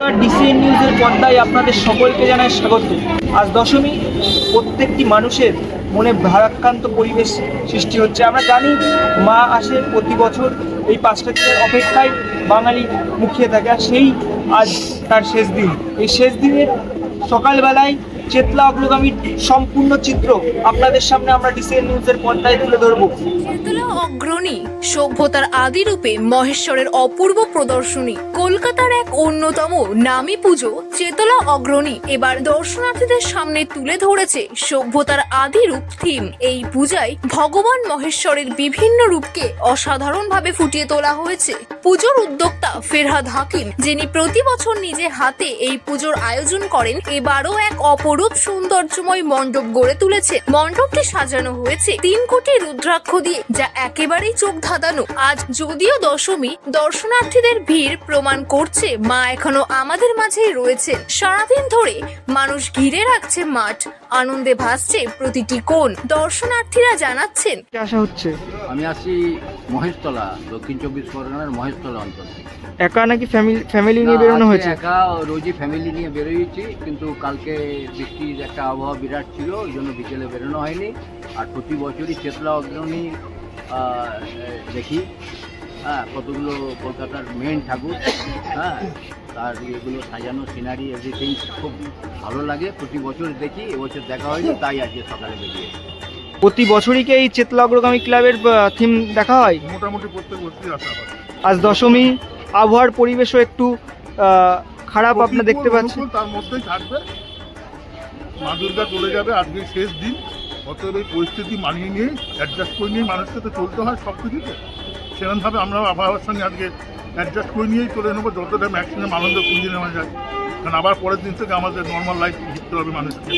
DCN নিউজের পর্দায় আপনাদের সকলকে জানায় স্বাগত। আজ দশমী, প্রত্যেকটি মানুষের মনে ভারাক্রান্ত পরিবেশ সৃষ্টি হচ্ছে। আমরা জানি মা আসে প্রতি বছর এই পাঁচটা দিনের অপেক্ষায় বাঙালি মুখিয়ে থাকে আর সেই আজ তার শেষ দিন। এই শেষ দিনের সকালবেলায় চেতলা অগ্রগামীর সম্পূর্ণ চিত্র আপনাদের সামনে আমরা ডিসিএন নিউজের পর্দায় তুলে ধরবো। অগ্রণী, সভ্যতার আদি রূপে মহেশ্বরের অপূর্ব প্রদর্শনী। কলকাতার এক অন্যতম নামী পুজো, চেতলা অগ্রণী, এবার দর্শনার্থীদের সামনে তুলে ধরেছে সভ্যতার আদি রূপ থিম এই পূজায় ভগবান মহেশ্বরের বিভিন্ন রূপকে অসাধারণভাবে ফুটিয়ে তোলা হয়েছে। পুজোর উদ্যোক্তা ফেরহাদ হাকিম, যিনি প্রতি বছর নিজে হাতে এই পুজোর আয়োজন করেন, এবারও এক অপরূপ সৌন্দর্যময় মণ্ডপ গড়ে তুলেছে। মণ্ডপটি সাজানো হয়েছে তিন কোটি রুদ্রাক্ষ দিয়ে, যা একেবারেই চোখ ধাঁধানো। আজ যদিও দশমী দর্শনার্থীদের ভিড় প্রমাণ করছে মা এখনও আমাদের মাঝেই রয়েছে। সারাদিন ধরে মানুষ ঘিরে রাখছে মাঠ আনন্দে ভাসছে প্রতিটি কোণ। দর্শনার্থীরা জানাচ্ছেন আসা হচ্ছে? আমি আসছি মহেশতলা দক্ষিণ চব্বিশ পরগনার মহেশতলা অঞ্চল থেকে। একা নাকি ফ্যামিলি ফ্যামিলি নিয়ে বেরোনো হয়েছে? একা রোজই ফ্যামিলি নিয়ে বেরোয়েছি কিন্তু কালকে বৃষ্টির একটা আবহাওয়া বিরাট ছিল ওই জন্য বিকেলে বেরোনো হয়নি। আর প্রতি বছরই চেতলা অগ্রণী দেখি। হ্যাঁ কতগুলো কলকাতার মেন ঠাকুর হ্যাঁ তার এগুলো সাজানো সিনারি এভরিথিং খুব ভালো লাগে। প্রতি বছর দেখি এবছর দেখা হয়নি তাই আজকে সকালে বেরিয়েছি প্রতি বছরই কি এই চেতলা অগ্রগামী ক্লাবের থিম দেখা হয়? মোটামুটি প্রত্যেক বছরই আসা হয়। আজ দশমী আবহাওয়ার পরিবেশও একটু খারাপ আপনার দেখতে পাচ্ছেন। তার মধ্যেই থাকবে। মা দুর্গা চলে যাবে আজকে শেষ দিন। অতএব এই পরিস্থিতি মানিয়ে নিয়ে অ্যাডজাস্ট করে নিয়ে মানুষকে তো চলতে হয় সব কিছুতে। সেরকমভাবে আমরা আবহাওয়ার সঙ্গে আজকে অ্যাডজাস্ট করে নিয়েই চলে নেব, যতটা ম্যাক্সিমাম আনন্দ খুঁজে নেওয়া যায়। কারণ আবার পরের দিন থেকে আমাদের নর্মাল লাইফ ঘুরতে হবে মানুষকে।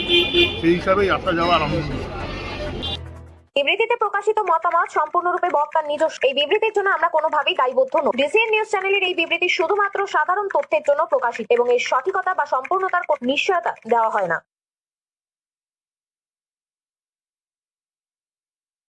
সেই হিসাবেই আসা যাওয়া আনন্দ বিবৃতিতে প্রকাশিত মতামত সম্পূর্ণরূপে বক্তার নিজস্ব। এই বিবৃতির জন্য আমরা কোনোভাবেই দায়বদ্ধ নই। ডিসিএন নিউজ চ্যানেলের এই বিবৃতি শুধুমাত্র সাধারণ তথ্যের জন্য প্রকাশিত এবং এর সঠিকতা বা সম্পূর্ণতার নিশ্চয়তা দেওয়া হয় না।